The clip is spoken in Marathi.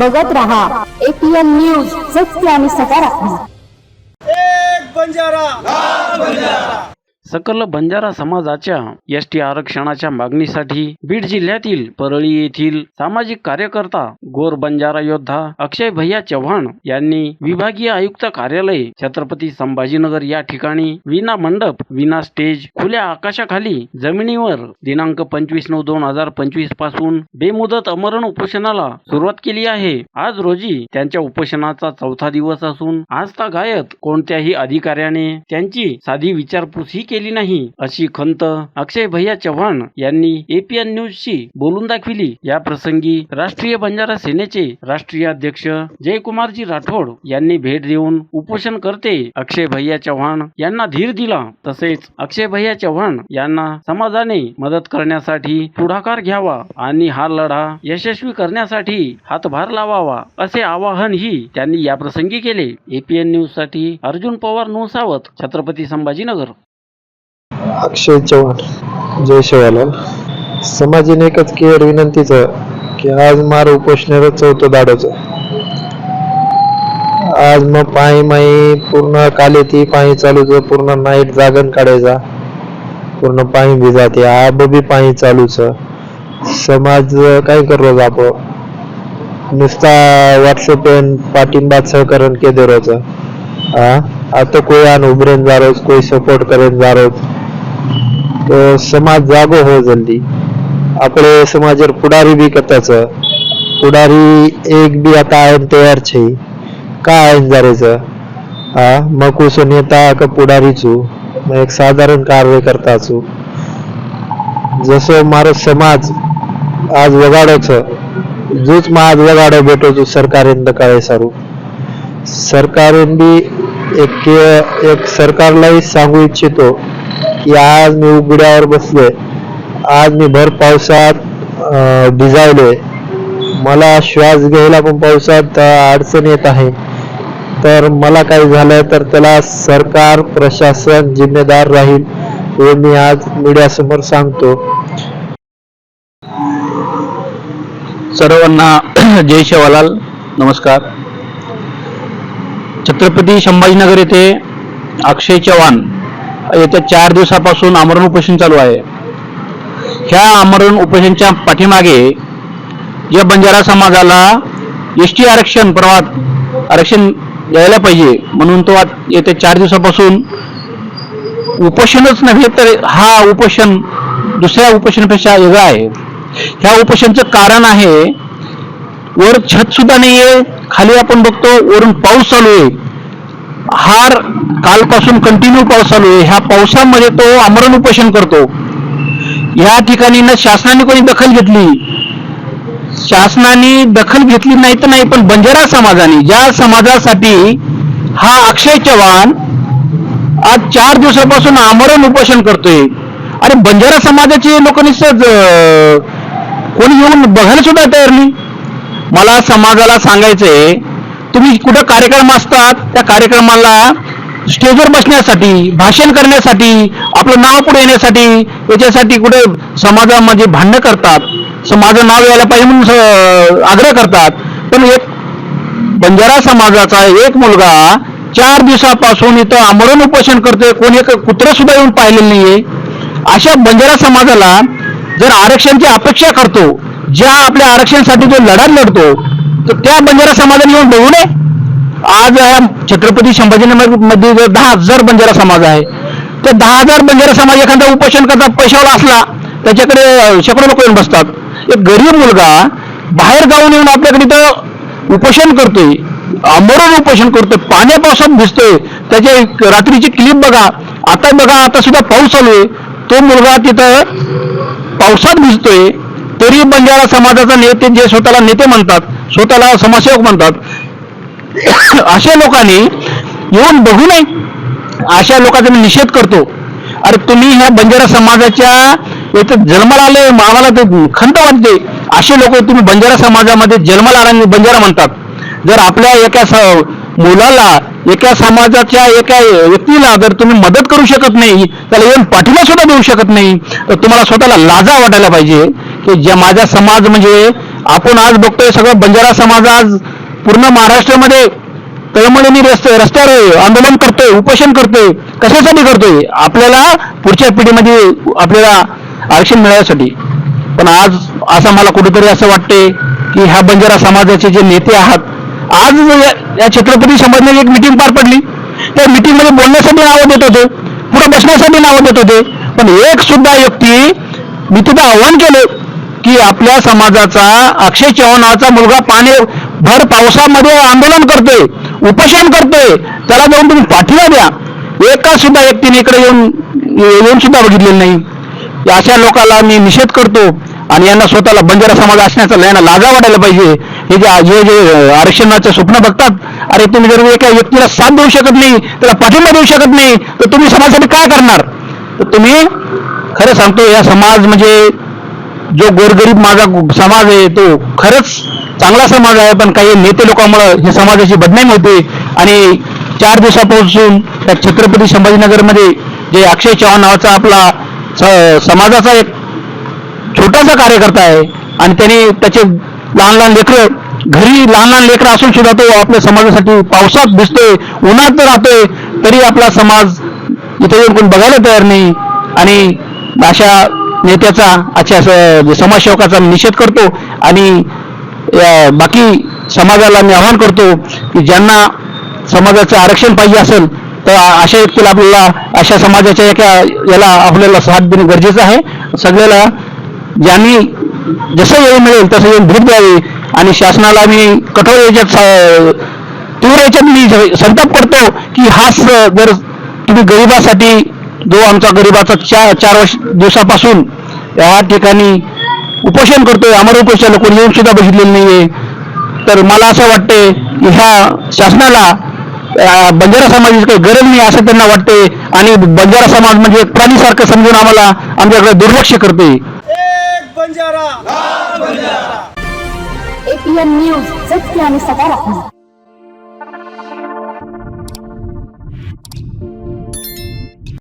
बघत रहा. एपीएन न्यूज सत्य आणि सकारात्मक. एक बंजारा. सकल बंजारा समाजाच्या एस टी आरक्षणाच्या मागणीसाठी बीड जिल्ह्यातील परळी येथील सामाजिक कार्यकर्ता गोर बंजारा योद्धा अक्षय भैया चव्हाण यांनी विभागीय आयुक्त कार्यालय छत्रपती संभाजीनगर या ठिकाणी विना मंडप विना स्टेज खुल्या आकाशाखाली जमिनीवर दिनांक पंचवीस नऊ दोन हजार पंचवीसपासून बेमुदत अमरण उपोषणाला सुरुवात केली आहे. आज रोजी त्यांच्या उपोषणाचा चौथा दिवस असून आज गायत कोणत्याही अधिकाऱ्याने त्यांची साधी विचारपूस ही केली नाही अशी खंत अक्षय भैया चव्हाण यांनी एपीएन न्यूजशी बोलून दाखविली. या प्रसंगी राष्ट्रीय बंजारा सेनेचे राष्ट्रीय अध्यक्ष जयकुमारजी राठोड यांनी भेट देऊन उपोषण करते. अक्षय भैया चव्हाण यांना धीर दिला. तसेच अक्षय भैया चव्हाण यांना समाजाने मदत करण्यासाठी पुढाकार घ्यावा आणि हा लढा यशस्वी करण्यासाठी हातभार लावावा असे आवाहनही त्यांनी या प्रसंगी केले. एपीएन न्यूजसाठी अर्जुन पवार नोसावत छत्रपती संभाजीनगर. अक्षय चव्हाण जय शिवालाल. समाजीने एकच केअर विनंतीच की आज मार उपोषणाचं चौथं दाडच. आज मग पायी माई पूर्ण काले ती पायी चालूच पूर्ण नाईट जागण काढायचा. पूर्ण पायी भिजाते आब बी पायी चालूच. समाज काय करलो आपण? नुसता व्हॉट्सअप पाठिंबा सहकरण के रोज हा आता कोई आन उभरेन जा रोज कोई सपोर्ट करेन जा रोज સમાજ જાગો हो जल्दी આપણે સમાજર પુડારી બી કરતા છે પુડારી એક બી आता આયન તૈયાર છે का आयन जारे છે हा मग कुसो नेता का पुढारी છું मैं एक साधारण कार्यकर्ता છું જસો મારો સમાજ આજ વગાડો છે જૂથ માં આજ વગાડો બેઠો છું સરકારે દકાળે સારું सरकारने बी एक एक सरकारलाही सांगू इच्छितो की आज मी उघड्यावर बसलोय आज मी भर पावसात भिजावले. मला श्वास घ्यायला पण पावसात अडचण येत आहे. तर मला काही झालं तर त्याला सरकार प्रशासन जिम्मेदार राहील हे मी आज मीडियासमोर सांगतो. सर्वांना जय शेवालाल. नमस्कार. छत्रपती संभाजीनगर येथे अक्षय चव्हाण येत्या चार दिवसापासून आमरण उपोषण चालू आहे. ह्या आमरण उपोषणच्या पाठीमागे या बंजारा समाजाला एस टी आरक्षण प्रवाहात आरक्षण द्यायला पाहिजे म्हणून तो येत्या चार दिवसापासून उपोषणच नव्हे तर हा उपोषण दुसऱ्या उपोषणापेक्षा वेगळा आहे. ह्या उपोषणचं कारण आहे वर छत सुद्धा नाहीये खाली आपण बघतो वरून पाऊस चालू आहे. हार कालपासून कंटिन्यू पाऊस चालू आहे. ह्या पावसामध्ये तो आमरण उपोषण करतो. या ठिकाणी ना शासनाने कोणी दखल घेतली? शासनाने दखल घेतली नाही तर नाही पण बंजारा समाजाने ज्या समाजासाठी हा अक्षय चव्हाण आज चार दिवसापासून आमरण उपोषण करतोय. अरे बंजारा समाजाचे लोक निश्चित कोणी येऊन बघायला सुद्धा तयार नाही. मला समाजाला सांगायचंय तुम्ही कुठं कार्यक्रम असतात त्या कार्यक्रमाला स्टेजवर बसण्यासाठी भाषण करण्यासाठी आपलं नाव पुढे येण्यासाठी याच्यासाठी कुठे समाजामध्ये भांडणं करतात समाज माझं नाव यायला पाहिजे म्हणून आग्रह करतात. पण एक बंजारा समाजाचा एक मुलगा चार दिवसापासून इथं आमरण उपोषण करतोय कोणी एक कुत्रं सुद्धा येऊन पाहिलेलं नाहीये. अशा बंजारा समाजाला जर आरक्षणची अपेक्षा करतो ज्या आपल्या आरक्षणासाठी जो लढा लढतो तर त्या बंजारा समाजाने येऊन बघू नये आज छत्रपती संभाजीनगरमध्ये जर दहा हजार बंजारा समाज आहे तर दहा हजार बंजारा समाज एखादा उपोषण करता पैशावर असला त्याच्याकडे शेकडो लोक येऊन बसतात. एक गरीब मुलगा बाहेर जाऊन येऊन आपल्याकडे तर उपोषण करतोय आमरण उपोषण करतोय पाण्या पावसात भिजतोय. त्याचे रात्रीची क्लिप बघा. आता बघा आता सुद्धा पाऊस चालू आहे. तो मुलगा तिथं पावसात भिजतोय. तरी बंजारा समाजाचा नेते जे स्वतःला नेते म्हणतात स्वतःला समाजसेवक म्हणतात अशा लोकांनी येऊन बघू नये. अशा लोकांचा मी निषेध करतो. अरे तुम्ही ह्या बंजारा समाजाच्या इथं जन्माला आले आम्हाला ते खंत वाटते असे लोक तुम्ही बंजारा समाजामध्ये जन्माला आल्याने बंजारा म्हणतात. जर आपल्या एका मुलाला एका समाजाच्या एका व्यक्तीला जर तुम्ही मदत करू शकत नाही त्याला येऊन पाठिंबा सुद्धा देऊ शकत नाही तर तुम्हाला स्वतःला लाजा वाटायला पाहिजे. की ज्या माझा समाज म्हणजे आपण आज बघतोय सगळं बंजारा समाज आज पूर्ण महाराष्ट्रामध्ये तळमळीने रस्ते रस्त्यावर आंदोलन करतोय उपोषण करतोय. कशासाठी करतोय? आपल्याला पुढच्या पिढीमध्ये आपल्याला आरक्षण मिळण्यासाठी पण आज असं मला कुठेतरी असं वाटते की ह्या बंजारा समाजाचे जे नेते आहात आज या- या छत्रपती संभाजीनगर एक मिटिंग पार पडली त्या मिटिंगमध्ये मध्ये बोलण्यासाठी नावं देत होते पुढे बसण्यासाठी नावं देत होते. पण एक सुद्धा व्यक्ती मी तिथं आव्हान केलं की आपल्या समाजाचा अक्षय चव्हाणाचा मुलगा पाणी भर पावसामध्ये आंदोलन करतोय उपोषण करतोय त्याला जाऊन तुम्ही पाठिंबा द्या. एका सुद्धा व्यक्तीने इकडे येऊन येऊन सुद्धा बघितलेलं नाही. या अशा लोकांना मी निषेध करतो आणि यांना स्वतःला बंजारा समाज असण्याचा यांना लाजा वाटायला पाहिजे. हे जे जे जे आरक्षणाचे स्वप्न बघतात अरे तुम्ही जर एका व्यक्तीला साथ देऊ शकत नाही त्याला पाठिंबा देऊ शकत नाही तर तुम्ही समाजासाठी काय करणार? तर तुम्ही खरं सांगतो या समाज म्हणजे जो गोरगरीब माझा समाज आहे तो खरंच चांगला समाज आहे पण काही नेते लोकांमुळे हे समाजाची बदनामी होते. आणि चार दिवसापासून त्या छत्रपती संभाजीनगरमध्ये जे अक्षय चव्हाण नावाचा आपला समाजाचा एक छोटासा कार्यकर्ता आहे. आणि त्याने त्याचे लहान लहान लेकरं घरी लहान लहान लेकरं असून सुद्धा तो आपल्या समाजासाठी पावसात दिसतोय उन्हात राहतोय तरी आपला समाज इथे येऊन कोण बघायला तयार नाही. आणि अशा नेत्याचा अच्छा म्हणजे समाजसेवकाचा निषेध करतो आणि बाकी समाजाला मी आवाहन करतो की ज्यांना समाजाचं आरक्षण पाहिजे असेल तर अशा व्यक्तीला आपल्याला अशा समाजाच्या एका याला आपल्याला साथ देणे गरजेचं आहे. सगळ्याला ज्यांनी जसं वेळ मिळेल तसं येऊन भेट द्यावी आणि शासनाला मी कठोर याच्यात तीव्र याच्यात मी संताप करतो की हा स- जर तुम्ही गरिबासाठी जो आमचा गरिबाचा चार चार वर्ष दिवसापासून या ठिकाणी उपोषण करतोय अमर उपोषण कोणी येऊन सुद्धा बघितलेलं नाहीये. तर मला असं वाटते की ह्या शासनाला बंजारा समाजाची काही गरज नाही असं त्यांना वाटते आणि बंजारा समाज म्हणजे एक प्राणीसारखं समजून आम्हाला आमच्याकडे दुर्लक्ष करते एक बंजारा. एपीएन न्यूज सत्य आणि सकारात्मक